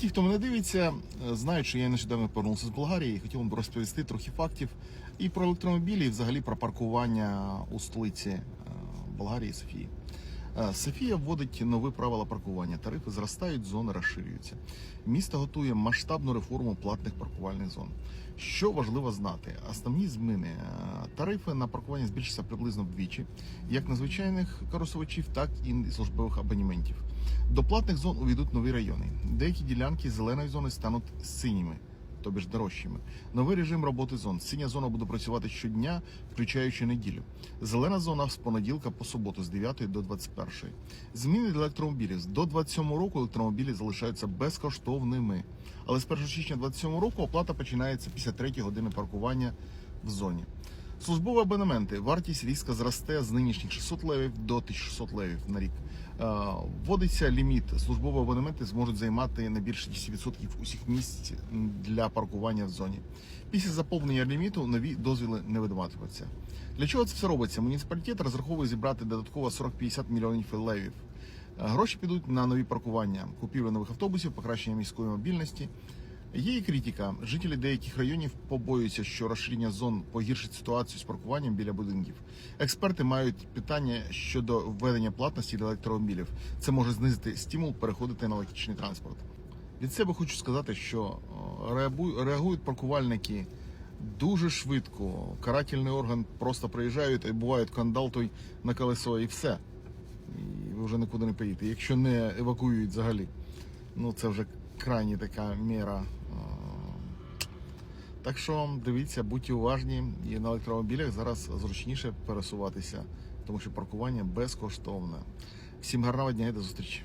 Ті, хто мене дивиться, е, знають, що я нещодавно повернувся з Болгарії і хотів вам розповісти трохи фактів і про електромобілі, і взагалі про паркування у столиці е, Болгарії Софії. Софія вводить нові правила паркування. Тарифи зростають, зони розширюються. Місто готує масштабну реформу платних паркувальних зон. Що важливо знати? Основні зміни тарифи на паркування збільшаться приблизно вдвічі, як на звичайних користувачів, так і службових абонементів. До платних зон увійдуть нові райони. Деякі ділянки зеленої зони стануть синіми, тобі ж дорожчими. Новий режим роботи зон. Синя зона буде працювати щодня, включаючи неділю. Зелена зона з понеділка по суботу з 9 до 21. Зміни для електромобілів. До 27 року електромобілі залишаються безкоштовними. Але з 1 січня 27 року оплата починається після 3 години паркування в зоні. Службові абонементи. Вартість різко зросте з нинішніх 600 левів до 1600 левів на рік. Е, Вводиться ліміт. Службові абонементи зможуть займати не більше 10% усіх місць для паркування в зоні. Після заповнення ліміту нові дозвіли не видаватимуться. Для чого це все робиться? Муніципалітет розраховує зібрати додатково 40-50 мільйонів левів. Е, Гроші підуть на нові паркування, купівлю нових автобусів, покращення міської мобільності. Є і критика. Жителі деяких районів побоюються, що розширення зон погіршить ситуацію з паркуванням біля будинків. Експерти мають питання щодо введення платності для електромобілів. Це може знизити стимул переходити на електричний транспорт. Від себе хочу сказати, що реагують паркувальники дуже швидко. Карательний орган просто приїжджають і бувають кандал той на колесо і все. І ви вже нікуди не поїдете. Якщо не евакуюють взагалі. Ну це вже крайні така міра. Е, Так що дивіться, будьте уважні, і на електромобілях зараз зручніше пересуватися, тому що паркування безкоштовне. Всім гарного дня і до зустрічі.